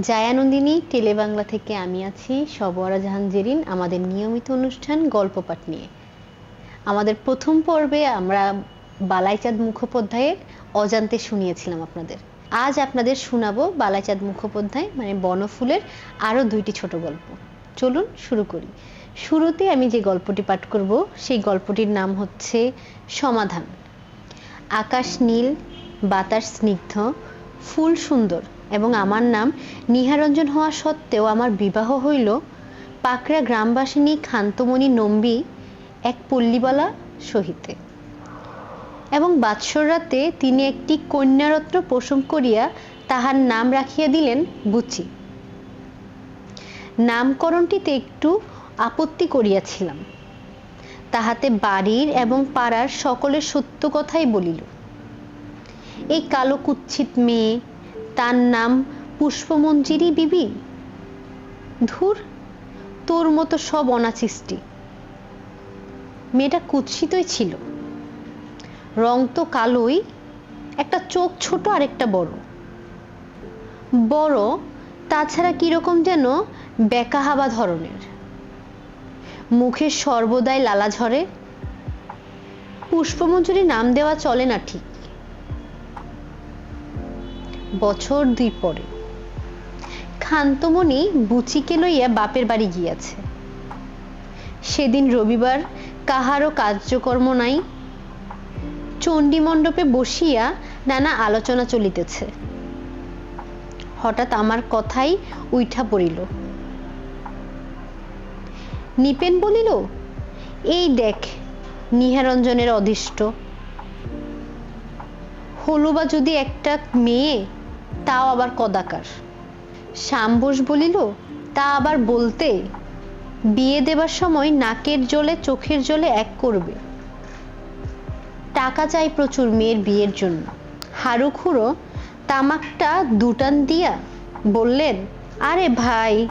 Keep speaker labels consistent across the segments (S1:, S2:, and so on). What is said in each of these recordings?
S1: জায়ানন্দিনী, টেলেবাংলা থেকে আমি আছি সবরা জাহান জেরিন, আমাদের নিয়মিত অনুষ্ঠান গল্প পাঠ নিয়ে। আমাদের প্রথম পর্বে আমরা বালাইচাঁদ মুখোপাধ্যায়ের অজান্তে শুনিয়েছিলাম আপনাদের। আজ আপনাদের শোনাবো বালাইচাঁদ মুখোপাধ্যায় মানে বনফুলের আরও দুইটি ছোট গল্প। চলুন শুরু করি। শুরুতে আমি যে গল্পটি পাঠ করব, সেই গল্পটির নাম হচ্ছে সমাধান। আকাশ নীল, বাতাস স্নিগ্ধ, ফুল সুন্দর। এবং আমার নাম নিহারঞ্জন হওয়া সত্ত্বেও আমার বিবাহ হইল পাকড়া গ্রামবাসিনী খান্তমণি নম্বি এক পল্লীবালা সহিতে। এবং বাৎসর রাতে তিনি একটি কন্যারত্ন পোষণ করিয়া তাহার নাম রাখিয়া দিলেন বুচি। নামকরণটিতে একটু আপত্তি করিয়াছিলাম। তাহাতে বাড়ির এবং পাড়ার সকলের সত্য কথাই বলিল। এই কালো কুচ্ছিত মেয়ে তার নাম পুষ্পমঞ্জিরি বিবি। ধুর, তোর মতো সব অনাচিষ্টি। মেয়েটা কুৎসিতই ছিল। রং তো কালোই, একটা চোখ ছোট আর একটা বড়। বড়, তাছাড়া কীরকম যেন বেকাহাবা ধরনের। মুখে সর্বদাই লালা ঝরে। পুষ্পমঞ্জুরি নাম দেওয়া চলে না ঠিক। বছর দুই পরে। খান্তমণি বুচিকে লইয়া বাপের বাড়ি গিয়াছে। সেদিন রবিবার কাহারও কার্যকর্ম নাই। চণ্ডী মণ্ডপে বসিয়া নানা আলোচনা চলিতেছে। হঠাৎ আমার কথাই উইঠা পড়িল। নিপেন বলিল, এই দেখ, নিহারঞ্জনের অদিষ্ট হলো বা যদি একটা মেয়ে তাও আবার কদাকার। শাম্বস বলিল, তা আবার বলতে, বিয়ে দেবার সময় নাকের জলে, চোখের জলে এক করবে। টাকা চাই প্রচুর মেয়ের বিয়ের জন্য। হারুখুড়ো তামাকটা দুটান দিয়া বললেন, আরে ভাই,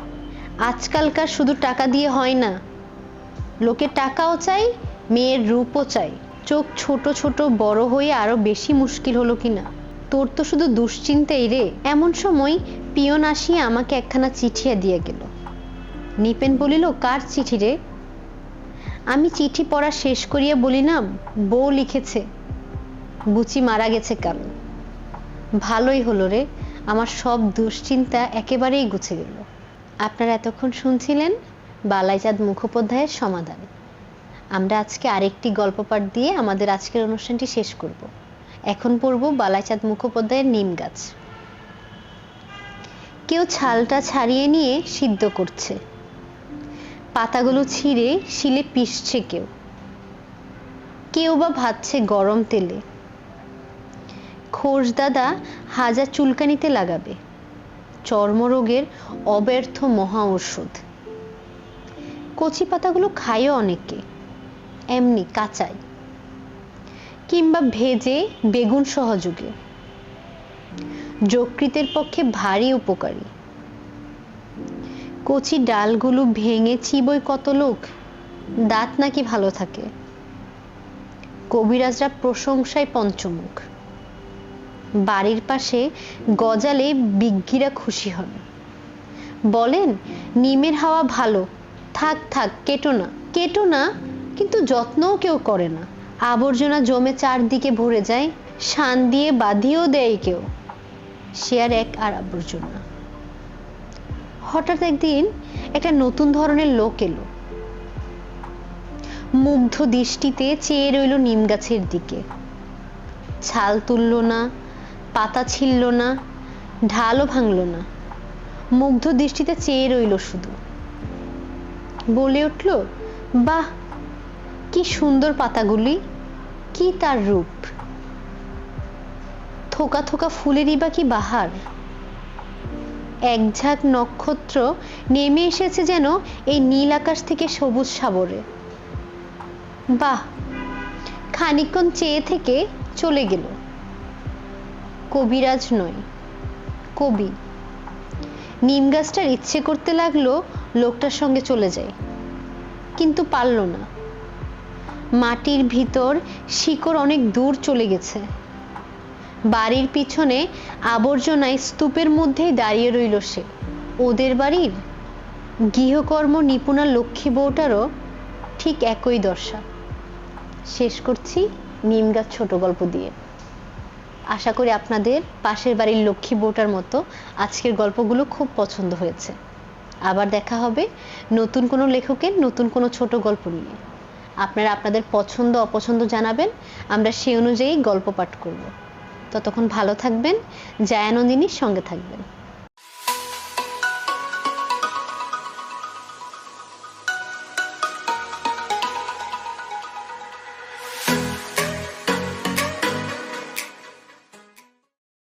S1: আজকালকার শুধু টাকা দিয়ে হয় না। লোকে টাকাও চাই মেয়ের রূপও চাই চোখ ছোট ছোট বড় হয়ে আরও বেশি মুশকিল হলো কিনা? তোর তো শুধু দুশ্চিন্তাই রে। এমন সময় পিয়ন আসিয়া আমাকে একখানা চিঠিয়া দিয়ে গেল। নিপেন বলিল, কার চিঠি রে? আমি চিঠি পড়া শেষ করিয়া বলিলাম, বউ লিখেছে। বুচি মারা গেছে কাল। ভালোই হলো রে, আমার সব দুশ্চিন্তা একেবারেই গুছে গেল। আপনারা এতক্ষণ শুনছিলেন বালাইচাঁদ মুখোপাধ্যায়ের সমাধান। আমরা আজকে আরেকটি গল্প পাঠ দিয়ে আমাদের আজকের অনুষ্ঠানটি শেষ করব। এখন পড়ব বালাইচাঁদ মুখোপাধ্যায়ের নিম গাছ। কেউ ছালটা ছাড়িয়ে নিয়ে সিদ্ধ করছে। পাতাগুলো ছিঁড়ে শিলে পিষছে কেউ। কেউ বা ভাজছে গরম তেলে। খোশ দাদা হাজার চুলকানিতে লাগাবে। চর্মরোগের অব্যর্থ মহা ঔষধ। কচি পাতাগুলো খায়ও অনেকে। এমনি কাঁচাই কিংবা ভেজে বেগুন সহযোগে। যকৃতের পক্ষে ভারী উপকারী। কচি ডালগুলো ভেঙে চিবই কত লোক? দাঁত নাকি ভালো থাকে? কবিরাজরা প্রশংসায় পঞ্চমুখ। বাড়ির পাশে গজালে বিজ্ঞিরা খুশি হন। বলেন, নিমের হাওয়া ভালো। থাক থাক, কেটো না। কেটো না, কিন্তু যত্নও কেউ করে না। আবর্জনা জমে চারদিকে ভরে যায়, শান দিয়ে বাঁধিয়েও দেয় কেউ। সে আর এক আর আবর্জনা। হঠাৎ একদিন একটা নতুন ধরনের লোক এলো। মুগ্ধ দৃষ্টিতে চেয়ে রইল নিম গাছের দিকে। ছাল তুলল না, পাতা ছিলল না, ঢালও ভাঙল না। মুগ্ধ দৃষ্টিতে চেয়ে রইল শুধু। বলে উঠল, বাহ, কি সুন্দর পাতাগুলি। কি তার রূপ? থোকা থোকা ফুলেরই বা কি বাহার? এক ঝাঁক নক্ষত্র নেমে এসেছে যেন এই নীল আকাশ থেকে সবুজ সাবরে বাহ, খানিকক্ষণ চেয়ে থেকে চলে গেল। কবিরাজ নয় কবি। নিম গাছটার ইচ্ছে করতে লাগল লোকটার সঙ্গে চলে যায়, কিন্তু পারল না। মাটির ভিতর শিকড় অনেক দূর চলে গেছে। বাড়ির পিছনে আবর্জনায় স্তূপের মধ্যেই দাঁড়িয়ে রইল সে। ওদের বাড়ির গৃহকর্ম নিপুণা লক্ষ্মী বউটারও ঠিক একই দশা। শেষ করছি নিম গাছ ছোট গল্প দিয়ে। আশা করি আপনাদের পাশের বাড়ির লক্ষ্মী বউটার মতো আজকের গল্পগুলো খুব পছন্দ হয়েছে। আবার দেখা হবে নতুন কোনো লেখকের নতুন কোনো ছোট গল্প নিয়ে। আপনারা আপনাদের পছন্দ, অপছন্দ জানাবেন। আমরা সেই অনুযায়ী গল্প পাঠ করব। ততক্ষণ ভালো থাকবেন। জায়ানন্দিনীর সঙ্গে থাকবেন।